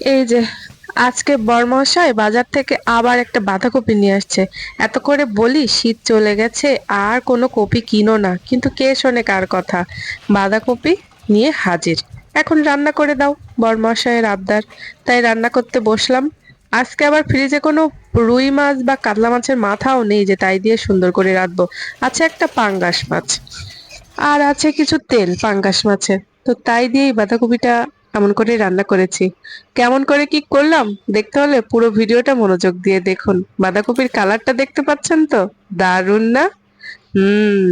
এই যে, আজকে বরমশাই বাজার থেকে আবার একটা বাঁধাকপি নিয়ে আসছে। এত করে বলি, শীত চলে গেছে, আর কোনো কপি কিনো না। কিন্তু কে শোনে কার কথা? বাঁধাকপি নিয়ে হাজির। এখন রান্না করে দাও, বরমশাইয়ের আবদার। তাই রান্না করতে বসলাম। আজকে আবার ফ্রিজে কোনো রুই মাছ বা কাতলা মাছের মাথাও নেই যে তাই দিয়ে সুন্দর করে রাখব আছে একটা পাঙ্গাস মাছ। আর আছে কিছু তেল পাঙ্গাস মাছের তো তাই দিয়েই বাঁধাকপিটা এমন করে রান্না করেছি। কেমন করে কি করলাম? দেখতে হলে পুরো ভিডিওটা মনোযোগ দিয়ে দেখুন। বাঁধাকপির কালারটা দেখতে পাচ্ছেন তো? দারুণ না? হুম।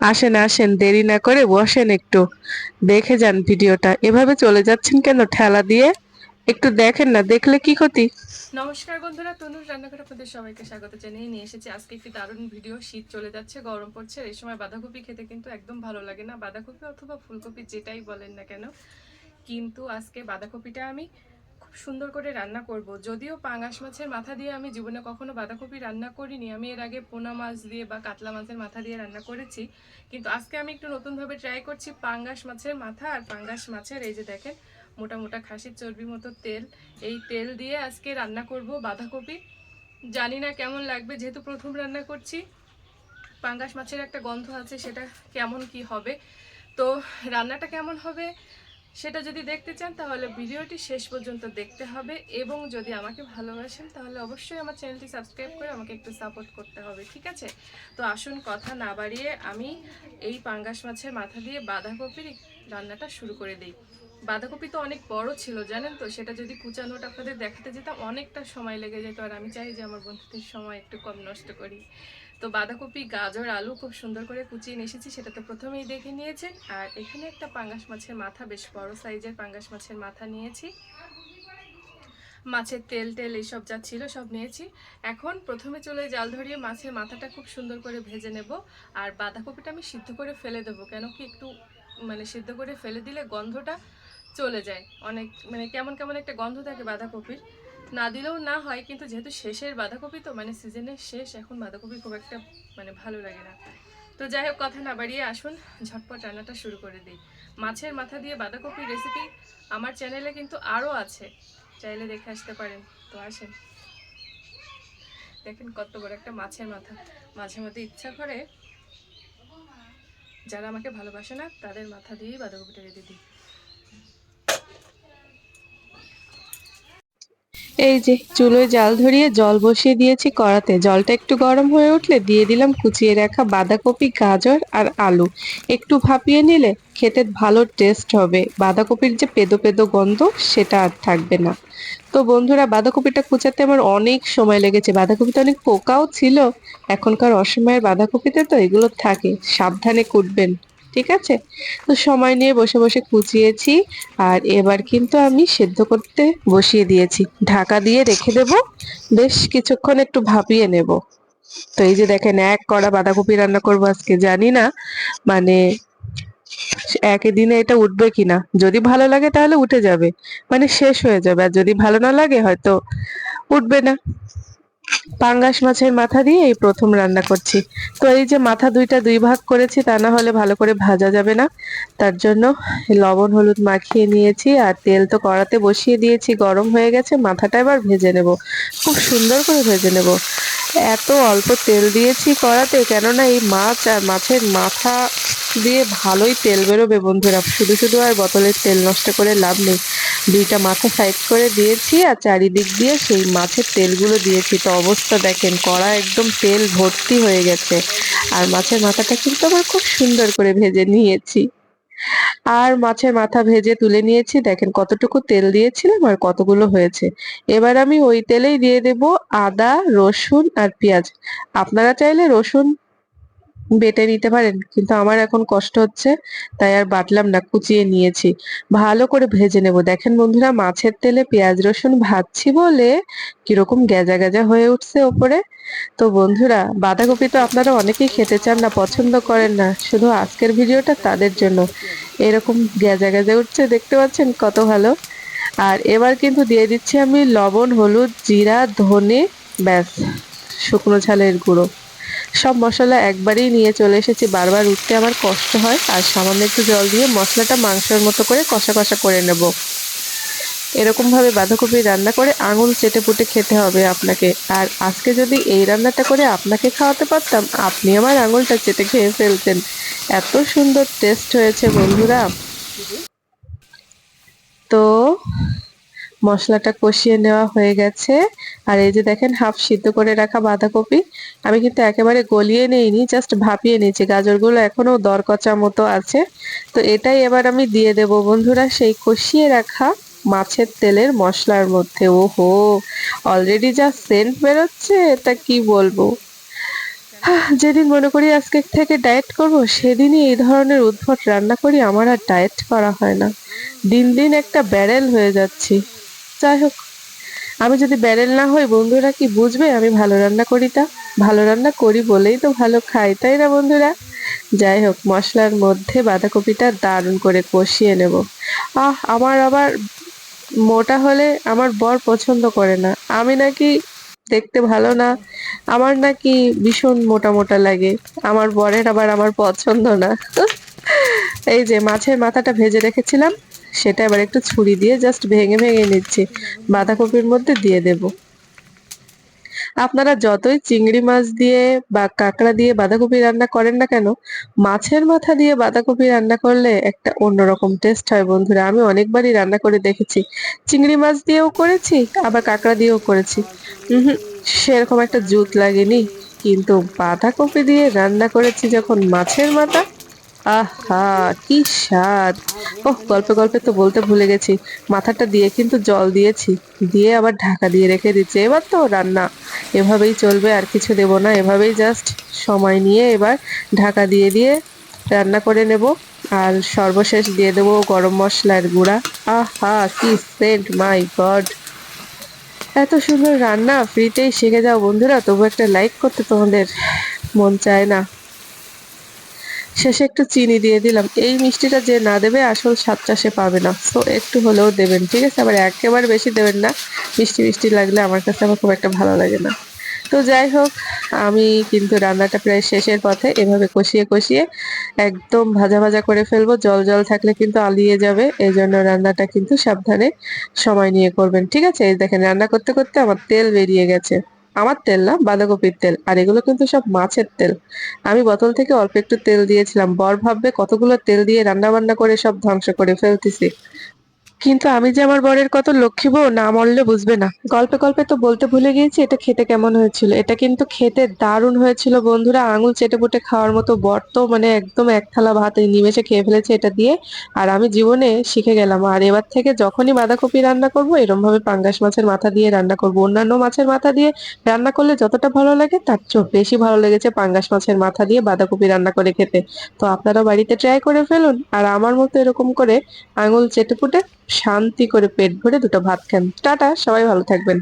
আসেন আসেন, দেরি না করে বসেন একটু। দেখে যান ভিডিওটা। এভাবে চলে যাচ্ছেন কেন ঠেলা দিয়ে? একটু দেখেন না, দেখলে কি ক্ষতি? নমস্কার বন্ধুরা, তনুর রান্নাঘর আপনাদের সবাইকে স্বাগত জানিয়ে নিয়ে এসেছি। আজকে একটি দারুণ ভিডিও। শীত চলে যাচ্ছে, গরম পড়ছে। এই সময় বাঁধাকপি খেতে কিন্তু একদম ভালো লাগে না। বাঁধাকপি অথবা ফুলকপি যেটাই বলেন না কেন কিন্তু আজকে বাঁধাকপিটা আমি খুব সুন্দর করে রান্না করব। যদিও পাঙাশ মাছের মাথা দিয়ে আমি জীবনে কখনো বাঁধাকপি রান্না করিনি, আমি এর আগে পোনা মাছ দিয়ে বা কাতলা মাছের মাথা দিয়ে রান্না করেছি। কিন্তু আজকে আমি একটু নতুনভাবে ট্রাই করছি পাঙ্গাস মাছের মাথা আর পাঙ্গাস মাছের, এই যে দেখেন মোটা মোটা খাসির চর্বি মতো তেল। এই তেল দিয়ে আজকে রান্না করব বাঁধাকপি। জানি না কেমন লাগবে, যেহেতু প্রথম রান্না করছি পাঙ্গাস মাছের একটা গন্ধ আছে সেটা কেমন কি হবে। তো রান্নাটা কেমন হবে? সেটা যদি দেখতে চান, তাহলে ভিডিওটি শেষ পর্যন্ত দেখতে হবে এবং যদি আমাকে ভালোবাসেন, তাহলে অবশ্যই আমার চ্যানেলটি সাবস্ক্রাইব করে আমাকে একটু সাপোর্ট করতে হবে, ঠিক আছে? তো আসুন, কথা না বাড়িয়ে আমি এই পাঙ্গাস মাছের মাথা দিয়ে বাঁধাকপির রান্নাটা শুরু করে দিই। বাঁধাকপি তো অনেক বড় ছিল, জানেন তো? সেটা যদি কুচানোটা আপনাদের দেখাতে যেতাম, অনেকটা সময় লেগে যেত। আর আমি চাই যে আমার বন্ধুদের সময় একটু কম নষ্ট করি। তো বাঁধাকপি, গাজর, আলু খুব সুন্দর করে কুচিয়ে এসেছি সেটা তো প্রথমেই দেখে নিয়েছেন। আর এখানে একটা পাঙ্গাস মাছের মাথা, বেশ বড় সাইজের পাঙ্গাস মাছের মাথা নিয়েছি। মাছের তেল টেল এইসব যা ছিল সব নিয়েছি। এখন প্রথমে চলে জাল ধরিয়ে মাছের মাথাটা খুব সুন্দর করে ভেজে নেব। আর বাঁধাকপিটা আমি সিদ্ধ করে ফেলে দেবো। কেন কি একটু মানে সিদ্ধ করে ফেলে দিলে গন্ধটা চলে যায়। অনেক মানে কেমন কেমন একটা গন্ধ থাকে বাঁধাকপির। না দিলেও না হয়, কিন্তু যেহেতু শেষের বাঁধাকপি তো মানে সিজনের শেষ, এখন বাঁধাকপি খুব একটা মানে ভালো লাগে না। তো যাই হোক, কথা না বাড়িয়ে আসুন, ঝটপট রান্নাটা শুরু করে দিই। মাছের মাথা দিয়ে বাঁধাকপির রেসিপি আমার চ্যানেলে কিন্তু আরও আছে। চাইলে দেখে আসতে পারেন। তো আসেন। দেখেন কত বড় একটা মাছের মাথা। মাঝে মধ্যে ইচ্ছা করে, যারা আমাকে ভালোবাসে না, তাদের মাথা দিয়েই বাঁধাকপিটা রেঁধে দিই। এই যে, চুলোয় জাল ধরিয়ে জল বসিয়ে দিয়েছি কড়াতে। জলটা একটু গরম হয়ে উঠলে দিয়ে দিলাম কুচিয়ে রাখা বাঁধাকপি, গাজর আর আলু। একটু ভাপিয়ে নিলে খেতে ভালো টেস্ট হবে। বাঁধাকপির যে পেদো পেদো গন্ধ, সেটা আর থাকবে না। তো বন্ধুরা, বাঁধাকপিটা কুচাতে আমার অনেক সময় লেগেছে। বাঁধাকপিতে অনেক পোকাও ছিল। এখনকার অসময়ের বাঁধাকপিতে তো এগুলো থাকে। সাবধানে কুটবেন। ঠিক আছে? তো সময় নিয়ে বসে বসে কুচিয়েছি আর এবার কিন্তু আমি সেদ্ধ করতে বসিয়ে দিয়েছি। ঢাকা দিয়ে রেখে দেব। বেশ কিছুক্ষণ একটু ভাপিয়ে নেব। তো এই যে দেখেন, এক কড়া বাঁধাকপি রান্না করব আজকে, জানি না মানে একই দিনে এটা উঠবে কিনা। যদি ভালো লাগে তাহলে উঠে যাবে। মানে শেষ হয়ে যাবে। আর যদি ভালো না লাগে হয়তো উঠবে না। পাঙ্গাস মাছের মাথা দিয়ে এই প্রথম রান্না করছি। তো এই যে মাথা দুইটা দুই ভাগ করেছি, তা না হলে ভালো করে ভাজা যাবে না। তার জন্য লবণ, হলুদ মাখিয়ে নিয়েছি আর তেল তো কড়াতে বসিয়ে দিয়েছি, গরম হয়ে গেছে, মাথাটা এবার ভেজে নেব। খুব সুন্দর করে ভেজে নেব। এত অল্প তেল দিয়েছি কড়াতে, কেননা এই মাছ আর মাছের মাথা দিয়ে ভালোই তেল বেরোবে বন্ধুরা। শুধু শুধু আর বোতলের তেল নষ্ট করে লাভ নেই। দুইটা মাথা সাইড করে দিয়েছি আর চারিদিক দিয়ে সেই মাছের তেলগুলো দিয়েছি। তো অবস্থা দেখেন, কড়া একদম তেল ভর্তি হয়ে গেছে। আর মাছের মাথাটা কিন্তু আবার খুব সুন্দর করে ভেজে নিয়েছি। আর মাছের মাথা ভেজে তুলে নিয়েছি। দেখেন কতটুকু তেল দিয়েছিলাম আর কতগুলো হয়েছে। এবার আমি ওই তেলেই দিয়ে দেব আদা, রসুন আর পেঁয়াজ। আপনারা চাইলে রসুন বেটে নিতে পারেন, কিন্তু আমার এখন কষ্ট হচ্ছে, তাই আর বাটলাম না, কুচিয়ে নিয়েছি। ভালো করে ভেজে নেব। দেখেন বন্ধুরা, মাছের তেলে পেঁয়াজ, রসুন ভাজছি বলে কীরকম গেজা গেজা হয়ে উঠছে ওপরে। তো বন্ধুরা, বাঁধাকপি তো আপনারা অনেকেই খেতে চান না, পছন্দ করেন না, শুধু আজকের ভিডিওটা তাদের জন্য। এরকম গেজা গেজা উঠছে, দেখতে পাচ্ছেন কত ভালো। আর এবার কিন্তু দিয়ে দিচ্ছি আমি লবণ, হলুদ, জিরা, ধনে, ব্যাস, শুকনো ঝালের গুঁড়ো। সব মশলা একবারেই নিয়ে চলে এসেছি। বারবার উঠতে আমার কষ্ট হয়, আর সামান্য একটু জল দিয়ে মশলাটা মাংসের মতো করে কষা কষা করে নেব। এরকম ভাবে বাঁধাকপি রান্না করে আঙুল চেটে পুটে খেতে হবে আপনাকে। আর আজকে যদি এই রান্নাটা করে আপনাকে খাওয়াতে পারতাম, আপনি আমার আঙুলটা চেটে খেয়ে ফেলতেন। এত সুন্দর টেস্ট হয়েছে বন্ধুরা। তো মশলাটা কষিয়ে নেওয়া হয়ে গেছে। আর এই যে দেখেন, হাফ সিদ্ধ করে রাখা বাঁধাকপি। আমি কিন্তু একেবারে গলিয়ে নেইনি জাস্ট ভাপিয়ে নিয়েছি। গাজরগুলো এখনও দরকচা মতো আছে। তো এটাই এবার আমি দিয়ে দেব বন্ধুরা, সেই কষিয়ে রাখা মাছের তেলের মশলার মধ্যে। ওহো অলরেডি যা সেন্ট বেরোচ্ছে, তা কি বলব? যেদিন মনে করি আজকে থেকে ডায়েট করব, সেদিনই এই ধরনের উদ্ভট রান্না করি, আমার আর ডায়েট করা হয় না। দিন দিন একটা ব্যারেল হয়ে যাচ্ছি। যাই হোক, আমি যদি ব্যারেল না হই, বন্ধুরা কি বুঝবে? আমি ভালো রান্না করি তা। ভালো রান্না করি বলেই তো ভালো খাই, তাই না বন্ধুরা? যাই হোক, মশলার মধ্যে বাঁধাকপিটা দারুণ করে কষিয়ে নেব। আহ, আমার আবার মোটা হলে আমার বর পছন্দ করে না। আমি নাকি দেখতে ভালো না, আমার নাকি ভীষণ মোটা মোটা লাগে, আমার বরের আবার আমার পছন্দ না। এই যে মাছের মাথাটা ভেজে রেখেছিলাম সেটা এবার একটু ছুরি দিয়ে জাস্ট ভেঙে ভেঙে নিচ্ছি। বাঁধাকপির মধ্যে দিয়ে দেব। আপনারা যতই চিংড়ি মাছ দিয়ে বা কাঁকড়া দিয়ে বাঁধাকপি রান্না করেন না কেন, মাছের মাথা দিয়ে বাঁধাকপি রান্না করলে একটা অন্যরকম টেস্ট হয় বন্ধুরা। আমি অনেকবারই রান্না করে দেখেছি। চিংড়ি মাছ দিয়েও করেছি, আবার কাঁকড়া দিয়েও করেছি। হুম, সেরকম একটা জুত লাগেনি। কিন্তু বাঁধাকপি দিয়ে রান্না করেছি যখন মাছের মাথা আহা, কি স্বাদ। ওহ, গল্পে গল্পে তো বলতে ভুলে গেছি। মাথাটা দিয়ে কিন্তু জল দিয়েছি। দিয়ে আবার ঢাকা দিয়ে রেখে দিচ্ছি। এবার তো রান্না। এভাবেই চলবে, আর কিছু দেব না। এভাবেই জাস্ট সময় নিয়ে এবার ঢাকা দিয়ে দিয়ে রান্না করে নেব। আর সর্বশেষ দিয়ে দেবো গরম মশলার গুঁড়া। আহা, কি সেন্ট মাই গড এত সুন্দর রান্না। ফ্রিতেই শিখে যাও বন্ধুরা। তবু একটা লাইক করতে তোমাদের মন চায় না। শেষে একটু চিনি দিয়ে দিলাম। এই মিষ্টিটা যে না দেবে, আসল স্বাদটা সে পাবে না। তো একটু হলেও দেবেন, ঠিক আছে? আবার একেবারে বেশি দেবেন না। মিষ্টি মিষ্টি লাগলে আমার কাছে আমার খুব একটা ভালো লাগে না। তো যাই হোক, আমি কিন্তু রান্নাটা প্রায় শেষের পথে এভাবে কষিয়ে কষিয়ে একদম ভাজা ভাজা করে ফেলব। জল জল থাকলে কিন্তু আলিয়ে যাবে। এই জন্য রান্নাটা কিন্তু সাবধানে সময় নিয়ে করবেন, ঠিক আছে? এই দেখেন, রান্না করতে করতে আমার তেল বেরিয়ে গেছে। আমার তেল না, বাঁধাকপির তেল, আর এগুলো কিন্তু সব মাছের তেল। আমি বোতল থেকে অল্প একটু তেল দিয়েছিলাম। বর ভাববে কতগুলো তেল দিয়ে রান্না বান্না করে সব ধ্বংস করে ফেলতেছি। কিন্তু আমি যে আমার বরের কত লক্ষ্মী বউ, না মরলে বুঝবে না। গল্পে গল্পে তো বলতে ভুলে গিয়েছি এটা খেতে কেমন হয়েছিল। এটা কিন্তু খেতে দারুণ হয়েছিল বন্ধুরা। আঙুল চেটে পুটে খাওয়ার মতো বর তো মানে একদম এক থালা ভাত নিমেষে খেয়ে ফেলেছে এটা দিয়ে। আর আমি জীবনে শিখে গেলাম। আর এবার থেকে যখনই বাঁধাকপি রান্না করব এরকম ভাবে পাঙ্গাস মাছের মাথা দিয়ে রান্না করব। অন্যান্য মাছের মাথা দিয়ে রান্না করলে যতটা ভালো লাগে, তার চেয়েও বেশি ভালো লেগেছে পাঙ্গাস মাছের মাথা দিয়ে বাঁধাকপি রান্না করে খেতে। তো আপনারাও বাড়িতে ট্রাই করে ফেলুন। আর আমার মতো এরকম করে আঙুল চেটে পুটে শান্তি করে পেট ভরে দুটো ভাত খান। টাটা সবাই ভালো থাকবেন।